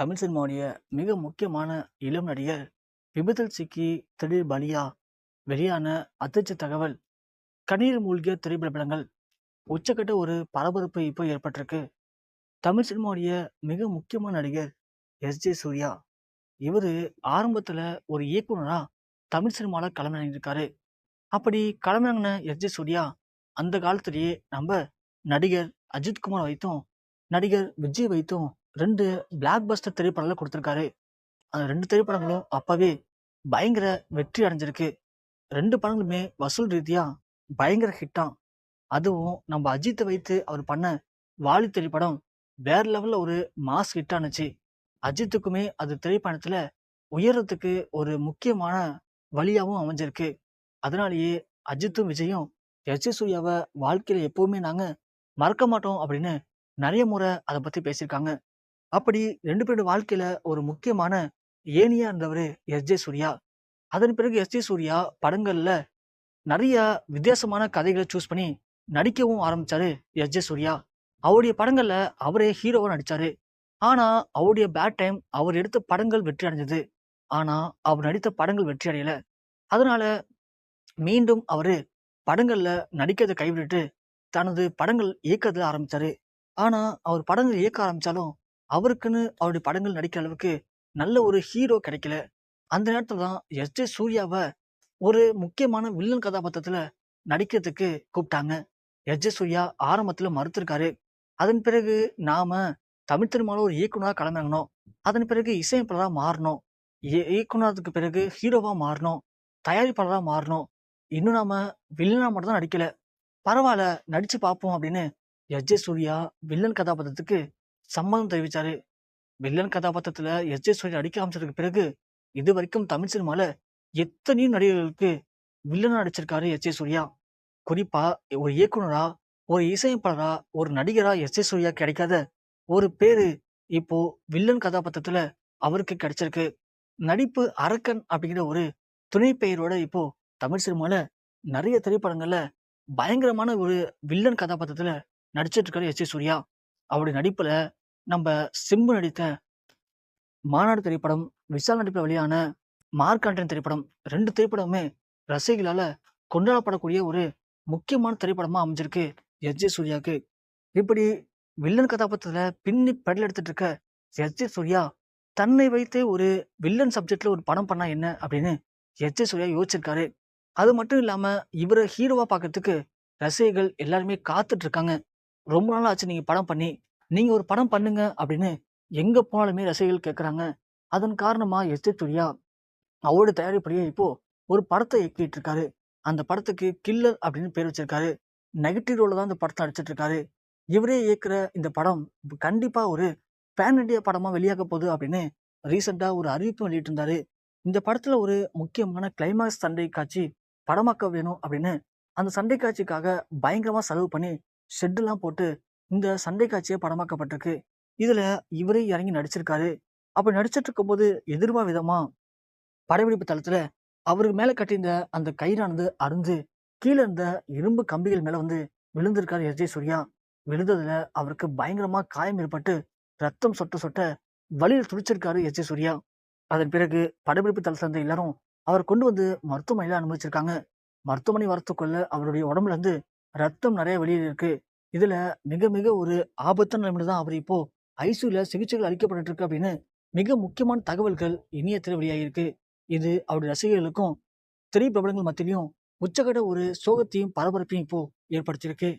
தமிழ் சினிமாவுடைய மிக முக்கியமான இளம் நடிகர் விபத்தில் சிக்கி திடீர் பலியா வெளியான அதிர்ச்சி தகவல் கண்ணீர் மூழ்கிய திரைப்படங்கள் உச்சக்கட்ட ஒரு பரபரப்பு இப்போ ஏற்பட்டிருக்கு. தமிழ் சினிமாவுடைய மிக முக்கியமான நடிகர் எஸ். ஜே. சூர்யா இவர் ஆரம்பத்தில் ஒரு இயக்குனராக தமிழ் சினிமாவில் களமிறங்கியிருக்காரு அப்படி களமிறங்கின எஸ். ஜே. சூர்யா அந்த காலத்திலேயே நம்ம நடிகர் அஜித்குமார் வைத்தும் நடிகர் விஜய் வைத்தும் ரெண்டு பிளாக் பஸ்டர் திரைப்படங்களை கொடுத்துருக்காரு. அந்த ரெண்டு திரைப்படங்களும் அப்பவே பயங்கர வெற்றி அடைஞ்சிருக்கு. ரெண்டு படங்களுமே வசூல் ரீதியாக பயங்கர ஹிட்டாம் அதுவும் நம்ம அஜித்தை வைத்து அவர் பண்ண வாலி திரைப்படம் வேற லெவலில் ஒரு மாஸ் ஹிட் ஆனுச்சு. அஜித்துக்குமே அது திரைப்படத்தில் உயரத்துக்கு ஒரு முக்கியமான வழியாகவும் அமைஞ்சிருக்கு. அதனாலேயே அஜித்தும் விஜயும் எஸ் சூர்யாவை வாழ்க்கையில் எப்போவுமே நாங்கள் மறக்க மாட்டோம் அப்படின்னு நிறைய முறை அதை பற்றி பேசியிருக்காங்க. அப்படி ரெண்டு பேரோட வாழ்க்கையில ஒரு முக்கியமான ஏனியா இருந்தவர் எஸ். ஜே. சூர்யா. அதன் பிறகு எஸ். ஜே. சூர்யா படங்கள்ல நிறைய வித்தியாசமான கதைகளை சூஸ் பண்ணி நடிக்கவும் ஆரம்பிச்சாரு எஸ். ஜே. சூர்யா. அவருடைய படங்கள்ல அவரே ஹீரோவாக நடிச்சாரு. ஆனா அவருடைய பேட் டைம் அவர் எடுத்த படங்கள் வெற்றி அடைஞ்சது. ஆனா அவர் நடித்த படங்கள் வெற்றி அடையல. அதனால மீண்டும் அவரு படங்கள்ல நடிக்கிறதை கைவிட்டுட்டு தனது படங்கள் இயக்கத்தில் ஆரம்பிச்சாரு. ஆனா அவர் படங்கள் இயக்க ஆரம்பிச்சாலும் அவருக்குன்னு அவருடைய படங்கள் நடிக்கிற அளவுக்கு நல்ல ஒரு ஹீரோ கிடைக்கல. அந்த நேரத்துல தான் எஸ். ஜே. சூர்யாவை ஒரு முக்கியமான வில்லன் கதாபாத்திரத்துல நடிக்கிறதுக்கு கூப்பிட்டாங்க. எஸ். ஜே. சூர்யா ஆரம்பத்துல மறுத்திருக்காரு. அதன் பிறகு நாம தமிழ் திருமால ஒரு இயக்குனரா களமிறங்கணும் அதன் பிறகு இசையமைப்பாளரா மாறணும். இய- இயக்குனருக்கு பிறகு ஹீரோவா மாறணும். தயாரிப்பாளரா மாறணும். இன்னும் நாம வில்லனா மட்டும் தான் நடிக்கல. பரவாயில்ல நடிச்சு பார்ப்போம் அப்படின்னு எஸ். ஜே. சூர்யா வில்லன் கதாபாத்திரத்துக்கு சம்மதம் தெரிவிச்சாரு. வில்லன் கதாபாத்திரத்துல எஸ் ஜே சூர்யா அடிக்க ஆரம்பிச்சதுக்கு பிறகு இது வரைக்கும் தமிழ் சினிமால எத்தனையோ நடிகர்களுக்கு வில்லனா நடிச்சிருக்காரு எஸ் ஜே சூர்யா குறிப்பா ஒரு இயக்குனரா ஒரு இசையமைப்பாளரா ஒரு நடிகரா எஸ் ஜே சூர்யா கிடைக்காத ஒரு பேரு இப்போ வில்லன் கதாபாத்திரத்துல அவருக்கு கிடைச்சிருக்கு. நடிப்பு அரக்கன் அப்படிங்கிற ஒரு துணை பெயரோட இப்போ தமிழ் சினிமால நிறைய திரைப்படங்கள்ல பயங்கரமான ஒரு வில்லன் கதாபாத்திரத்துல நடிச்சிட்டு இருக்காரு எஸ் ஜே சூர்யா அவருடைய நடிப்பில் நம்ம சிம்பு நடித்த மாநாடு திரைப்படம் விஷால் நடிப்பில் வெளியான மார்க்காண்டன் திரைப்படம் ரெண்டு திரைப்படமுமே ரசிகளால் கொண்டாடப்படக்கூடிய ஒரு முக்கியமான திரைப்படமாக அமைஞ்சிருக்கு எஸ். ஜே. சூர்யாவுக்கு இப்படி வில்லன் கதாபாத்திரத்தில் பின்னி படல் எடுத்துட்டு இருக்க எஸ். ஜே. சூர்யா தன்னை வைத்தே ஒரு வில்லன் சப்ஜெக்டில் ஒரு படம் பண்ணால் என்ன அப்படின்னு எஸ். ஜே. சூர்யா யோசிச்சிருக்காரு. அது மட்டும் இல்லாமல் இவரை ஹீரோவாக பார்க்கறதுக்கு ரசிகர்கள் எல்லாருமே காத்துட்ருக்காங்க ரொம்ப நாள் ஆச்சு நீங்கள் படம் பண்ணி. நீங்கள் ஒரு படம் பண்ணுங்க அப்படின்னு எங்கே போனாலுமே ரசிகர்கள் கேட்குறாங்க அதன் காரணமாக எஸ் சூர்யா அவரோட தயாரிப்படியே இப்போது ஒரு படத்தை இயக்கிட்டு இருக்காரு அந்த படத்துக்கு கில்லர் அப்படின்னு பேர் வச்சிருக்காரு. நெகட்டிவ் ரோலில் தான் அந்த படத்தை நடிச்சிட்டு இருக்காரு இவரே இயக்குற இந்த படம் கண்டிப்பாக ஒரு பேன் இண்டியா படமாக வெளியாக போகுது அப்படின்னு ரீசெண்டாக ஒரு அறிவிப்பு வெளியிட்டிருந்தாரு. இந்த படத்தில் ஒரு முக்கியமான கிளைமாக்ஸ் சண்டை காட்சி படமாக்க வேணும் அப்படின்னு அந்த சண்டை காட்சிக்காக பயங்கரமாக செலவு பண்ணி ஷெட்டெல்லாம் போட்டு இந்த சண்டை காட்சியை படமாக்கப்பட்டிருக்கு. இதுல இவரே இறங்கி நடிச்சிருக்காரு. அப்போ நடிச்சிட்டு இருக்கும்போது எதிர்பா விதமாக படப்பிடிப்பு தளத்தில் அவருக்கு மேல கட்டியிருந்த அந்த கயிறானது அருந்து கீழே இருந்த இரும்பு கம்பிகள் மேல வந்து விழுந்திருக்காரு எஸ் ஜே சூர்யா. விழுந்ததுல அவருக்கு பயங்கரமா காயம் ஏற்பட்டு ரத்தம் சொட்ட சொட்ட வலியில் துடிச்சிருக்காரு எஸ் ஜே சூர்யா. அதன் பிறகு படப்பிடிப்பு தளத்தில் இருந்த எல்லாரும் அவர் கொண்டு வந்து மருத்துவமனையில அனுமதிச்சிருக்காங்க. மருத்துவமனை வரத்துக்குள்ள அவருடைய உடம்புல இருந்து ரத்தம் நிறைய வெளியில் இருக்கு. இதுல மிக மிக ஒரு ஆபத்தான நிலைமையில தான் அவர் இப்போ ஐசியூல சிகிச்சைகள் அளிக்கப்பட்டு இருக்கு அப்படின்னு மிக முக்கியமான தகவல்கள் இணையத்தில் வெளியாகிருக்கு இது அவருடைய ரசிகர்களுக்கும் திரைப்பிரபலங்கள் மத்தியிலையும் உச்சகட ஒரு சோகத்தையும் பரபரப்பையும் இப்போ ஏற்படுத்தியிருக்கு.